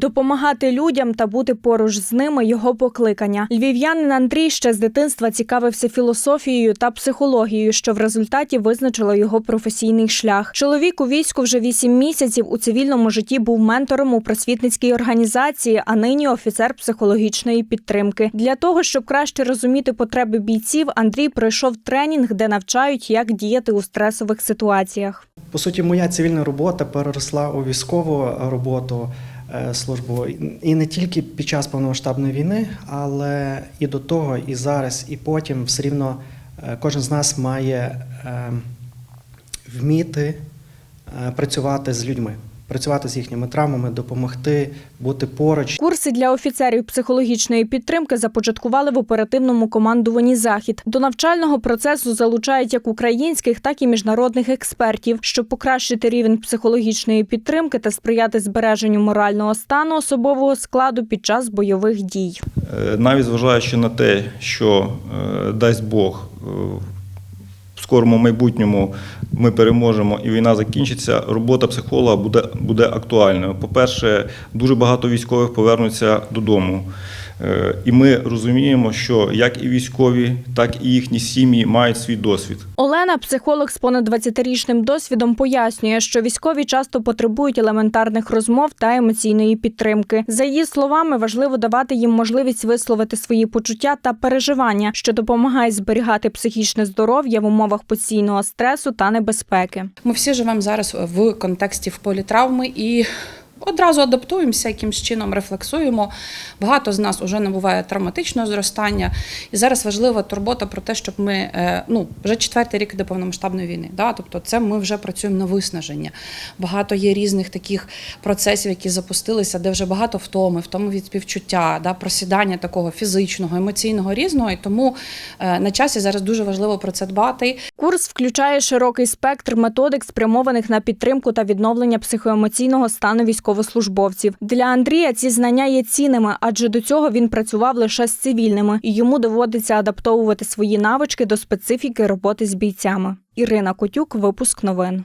Допомагати людям та бути поруч з ними його покликання. Львів'янин Андрій ще з дитинства цікавився філософією та психологією, що в результаті визначило його професійний шлях. Чоловік у війську вже вісім місяців у цивільному житті був ментором у просвітницькій організації, а нині офіцер психологічної підтримки. Для того щоб краще розуміти потреби бійців, Андрій пройшов тренінг, де навчають, як діяти у стресових ситуаціях. По суті, моя цивільна робота переросла у військову роботу службу. І не тільки під час повномасштабної війни, але і до того, і зараз, і потім все рівно е, кожен з нас має е, вміти е, працювати з людьми, працювати з їхніми травмами, допомогти бути поруч. Курси для офіцерів психологічної підтримки започаткували в оперативному командуванні Захід. До навчального процесу залучають як українських, так і міжнародних експертів, щоб покращити рівень психологічної підтримки та сприяти збереженню морального стану особового складу під час бойових дій. Е, навіть зважаючи на те, що е, дасть Бог е, скорому майбутньому ми переможемо і війна закінчиться, робота психолога буде, буде актуальною. По-перше, дуже багато військових повернуться додому. Е, І ми розуміємо, що як і військові, так і їхні сім'ї мають свій досвід. Олена, психолог з понад 20-річним досвідом, пояснює, що військові часто потребують елементарних розмов та емоційної підтримки. За її словами, важливо давати їм можливість висловити свої почуття та переживання, що допомагає зберігати психічне здоров'я в умовах постійного стресу та небезпеки. Ми всі живемо зараз в контексті в полі травми і одразу адаптуємося, якимсь чином рефлексуємо. Багато з нас вже набуває травматичного зростання. І зараз важлива турбота про те, щоб ми е, ну вже четвертий рік до повномасштабної війни. Да? Тобто, це ми вже працюємо на виснаження. Багато є різних таких процесів, які запустилися, де вже багато втоми, втоми від співчуття, да? просідання такого фізичного, емоційного різного. І тому е, на часі зараз дуже важливо про це дбати. Курс включає широкий спектр методик, спрямованих на підтримку та відновлення психоемоційного стану військовослужбовців. Для Андрія ці знання є цінними, адже до цього він працював лише з цивільними, і йому доводиться адаптовувати свої навички до специфіки роботи з бійцями. Ірина Котюк, випуск новин.